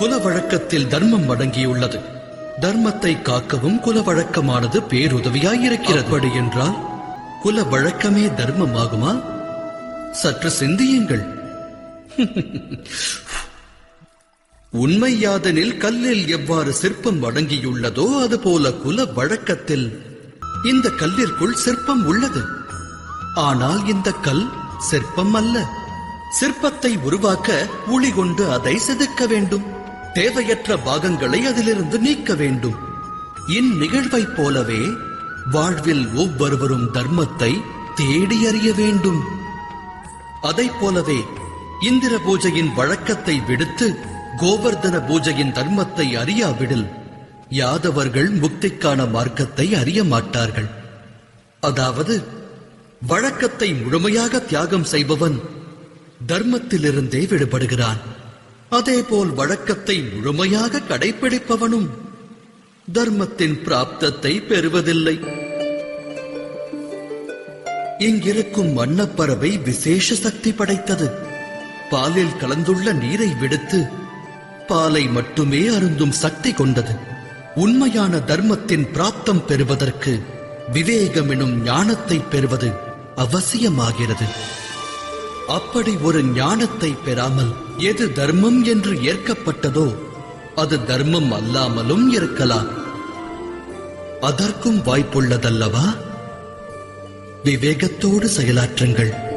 குல வழக்கத்தில் தர்மம் அடங்கியுள்ளது தர்மத்தை காக்கவும் குல வழக்கமானது பேருதவியாயிருக்கிறது. அப்படி என்றால் குல வழக்கமே தர்மமாகுமா? சற்று சிந்தியுங்கள். உண்மையாதெனில் கல்லில் எவ்வாறு சிற்பம் அடங்கியுள்ளதோ அதுபோல குல வழக்கத்தில் இந்த கல்லிற்குள் சிற்பம் உள்ளது. ஆனால் இந்த கல் சிற்பம் அல்ல சிற்பத்தை உருவாக்க உளி கொண்டு அதை செதுக்க வேண்டும். தேவையற்ற பாகங்களை அதிலிருந்து நீக்க வேண்டும். இந்நிகழ்வைப் போலவே வாழ்வில் ஒவ்வொருவரும் தர்மத்தை தேடி அறிய வேண்டும். அதைப் போலவே இந்திர பூஜையின் வழக்கத்தை விடுத்து கோவர்தன பூஜையின் தர்மத்தை அறியாவிடில் யாதவர்கள் முக்திக்கான மார்க்கத்தை அறிய மாட்டார்கள். அதாவது வழக்கத்தை முழுமையாக தியாகம் செய்பவன் தர்மத்திலிருந்தே விடுபடுகிறான். அதேபோல் வழக்கத்தை முழுமையாக கடைபிடிப்பவனும் தர்மத்தின் பிராப்தத்தை பெறுவதில்லை. இங்கிருக்கும் வண்ணப்பறவை விசேஷ சக்தி படைத்தது. பாலில் கலந்துள்ள நீரை விடுத்து பாலை மட்டுமே அருந்தும் சக்தி கொண்டது. உண்மையான தர்மத்தின் பிராப்தம் பெறுவதற்கு விவேகம் எனும் ஞானத்தை பெறுவது அவசியமாகிறது. அப்படி ஒரு ஞானத்தை பெறாமல் எது தர்மம் என்று ஏற்கப்பட்டதோ அது தர்மம் அல்லாமலும் இருக்கலாம். அதற்கும் வாய்ப்புள்ளதல்லவா? விவேகத்தோடு செயலாற்றுங்கள்.